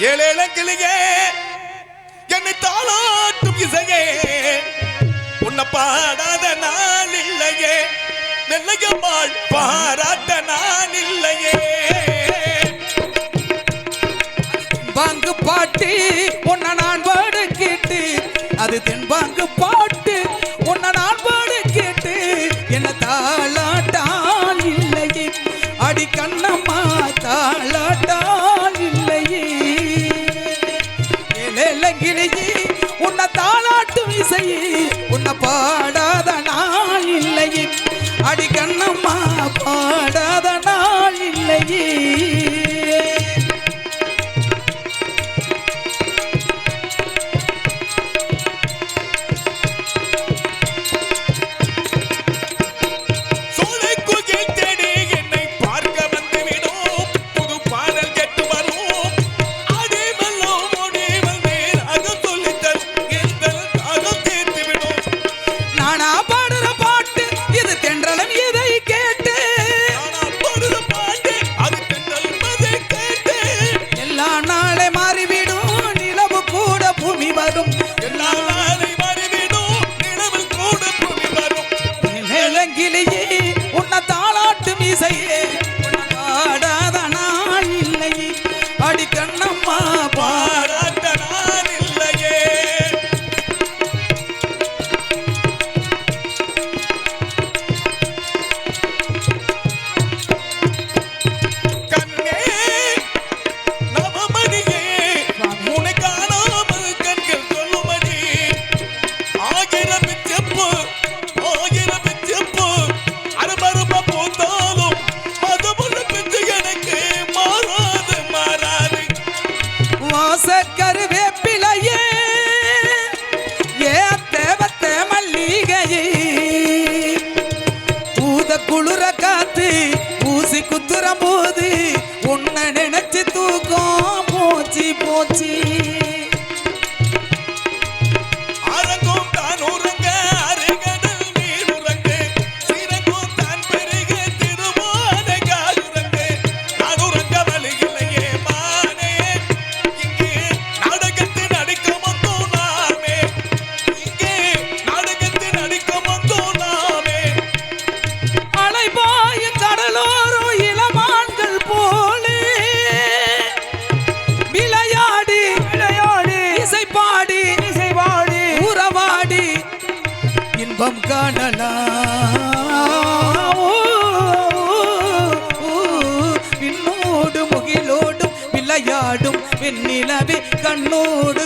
ஏழு கிளியே என்னை தாளாட்டும் இசையே. உன்னை பாடாத நான் இல்லையே மெல்லையம்மாள் பாராட்ட நான் இல்லையே. பாட்டி உன்னை நான் வடுக்கிட்டு அது தென் தென்பாங்கு பாட்டு இசை உன்னை கண்ணோடு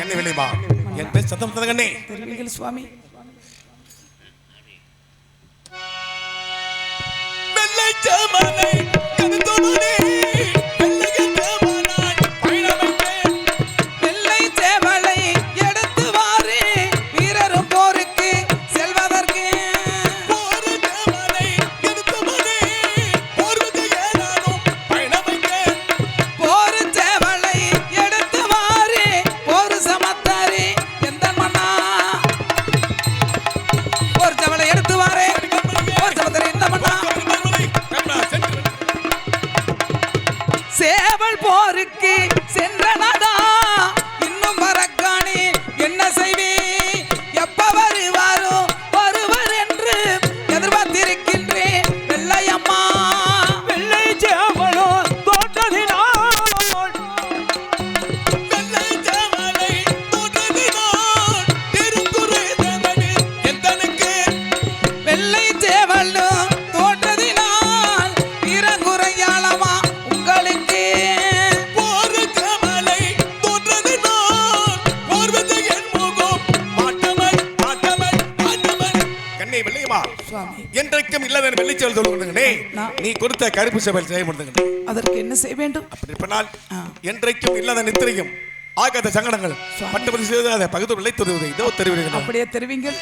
கண்ணு வெளியுமா என் பேர் சத்தம் கண்ணே. திருநீல் சுவாமி. வெள்ளை சமனை கண் நீ கொடுத்த கருப்பு சபையில் செய்யப்படுத்துங்க அதற்கு என்ன செய்ய வேண்டும்? அப்படி பண்ணால் என்றைக்கும் இல்லாத நித்திரையும் ஆகாத சங்கடங்கள் பட்டு பதிவு செய்யாத பகுதி விளை தருவதை இதோ தெரிவிங்க அப்படியே தெரிவிங்கள்.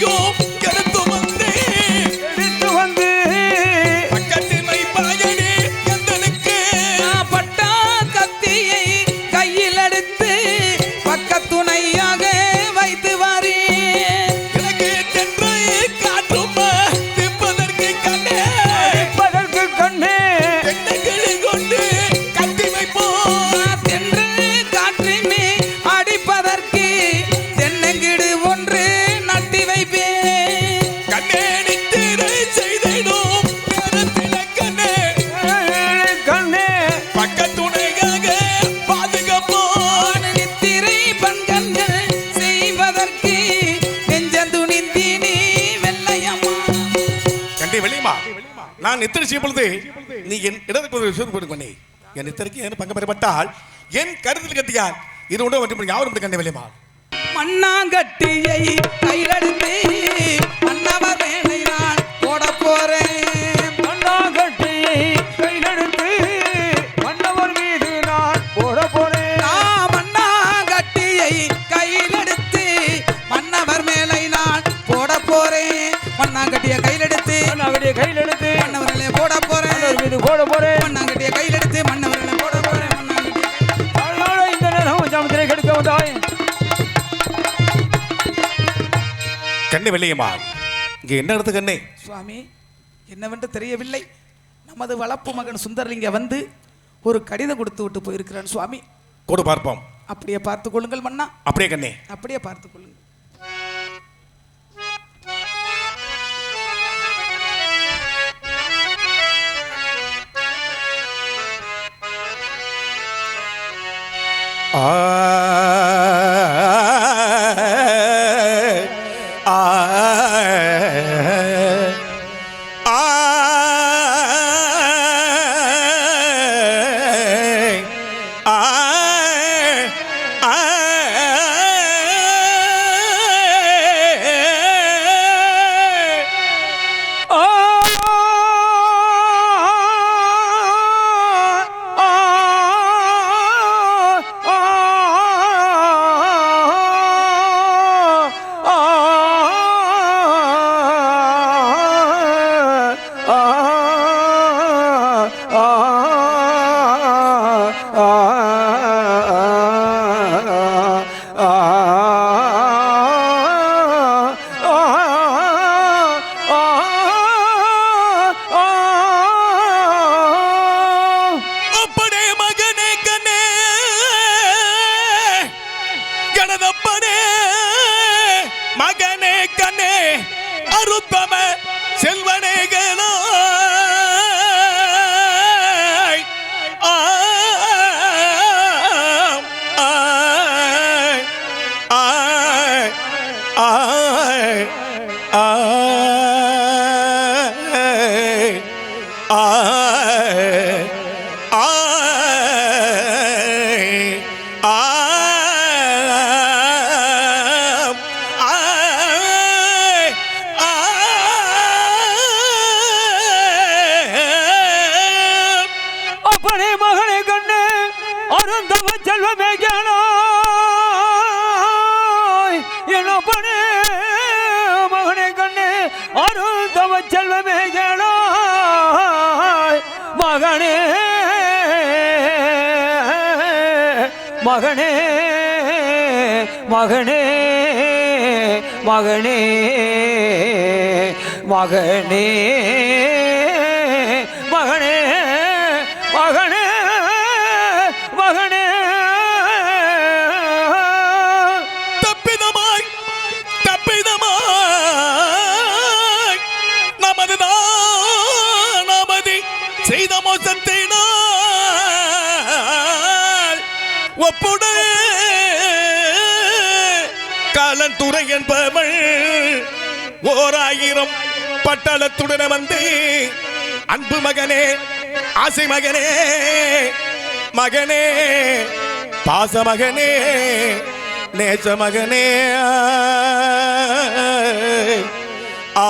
Go. ನಿತ್ಯ ಜೀವನದಲ್ಲಿ ನೀ ಎನ್ ಇಡದಕ್ಕೊಂದು ಶೋಧ ಪಡ್ಕೊಂಡಿ ಎನ್ ನಿತ್ಯಕ್ಕೆ ಏನು ಪಂಗ ಬರಪಟ್ಟಾಳ್ என் கருத்தில் கட்டியார் இது ஒன்று மட்டும் யாரும் கண்டே வெளியமா மண்ணாங்கட்டியை கையிலெடுத்து கண்ணே இங்கே என்ன கண்ணே? சுவாமி என்னவென்று தெரியவில்லை. நமது வளப்பு மகன் சுந்தரலிங்க வந்து ஒரு கடிதம் கொடுத்து விட்டு போயிருக்கிறான் சுவாமி. கொடு பார்ப்போம். அப்படியே பார்த்து கொள்ளுங்கள் மன்னா. அப்படியே கண்ணே. அப்படியே பார்த்துக் கொள்ளுங்கள். ஆ அருத்தம செல்வனேகனோ செல்வமேஜனோ மகனே மகனே மகனே மகனே மகனே. ஒப்புடை காலந்துறை என்பவள். ஓர் ஆயிரம் பட்டாளத்துடன் வந்து அன்பு மகனே ஆசை மகனே மகனே பாச மகனே நேச மகனே. ஆ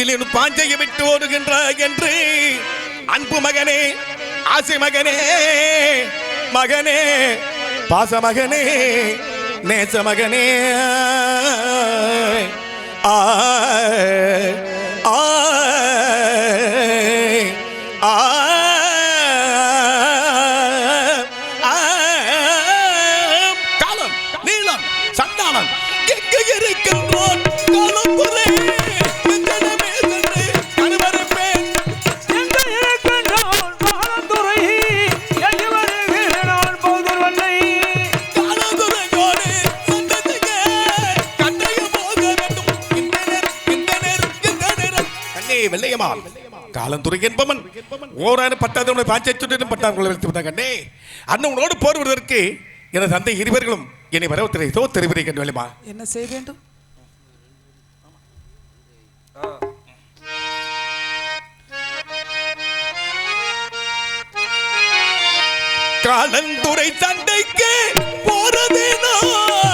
இல்லை பாஞ்சையை விட்டு ஓடுகின்றாய் என்று. அன்பு மகனே ஆசை மகனே மகனே பாச மகனே நேச மகனே. ஆ ஆ வெள்ளையமா காலந்துறை என்பவன். ஓராயிரம் பட்டாயிரம் பாஞ்சத்துடன் பட்டாங்குள்ள வைத்து கண்டே. அண்ணன் உன்னோடு போர் எனது தந்தை இருவர்களும் என்னை வரவத்திரை தோ தெரிவிரை கண்டு வேலைமா என்ன செய்ய வேண்டும்? காலந்துறை சண்டைக்கு போறதே நான்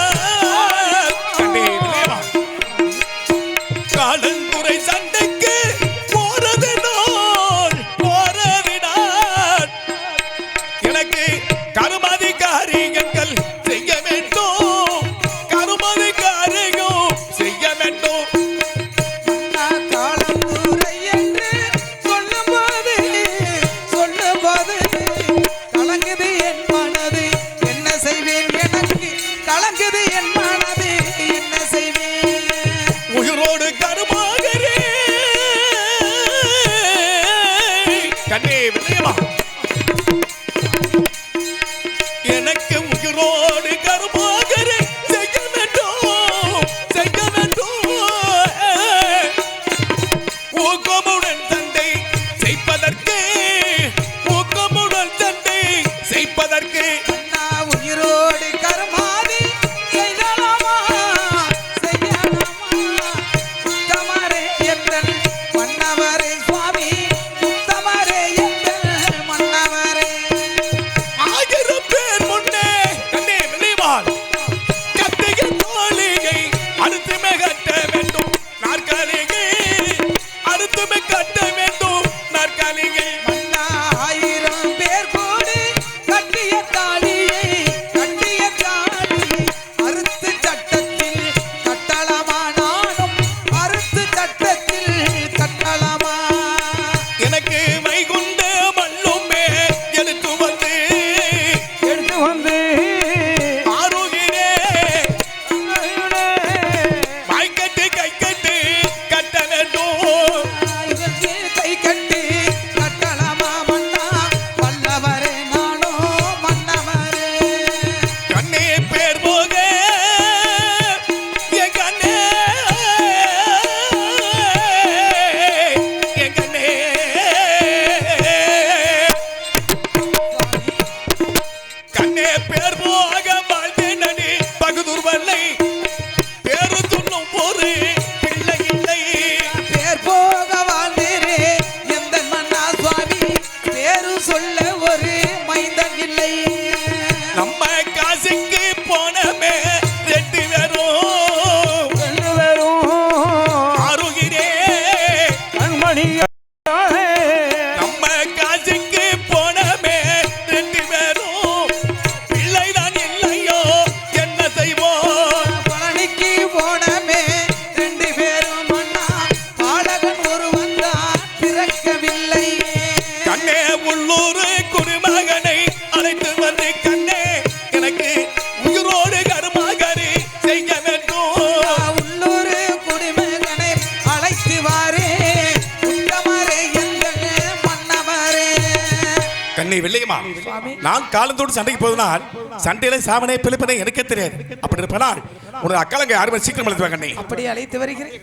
வெள்ளையம்மா. சுவாமி. நான் காலத்தோடு சண்டைக்கு போதுனால் சண்டையில சாமனே பிழைப்பனே எனக்கே தெரியாது. அப்படி இருப்பனால் உனது அக்காலங்க யாருமே சீக்கிரம் அழைத்து வாங்க கண்ணே அப்படி அழைத்து வருகிறேன்.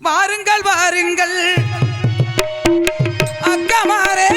வாருங்கள் வாருங்கள். அக்கமாரே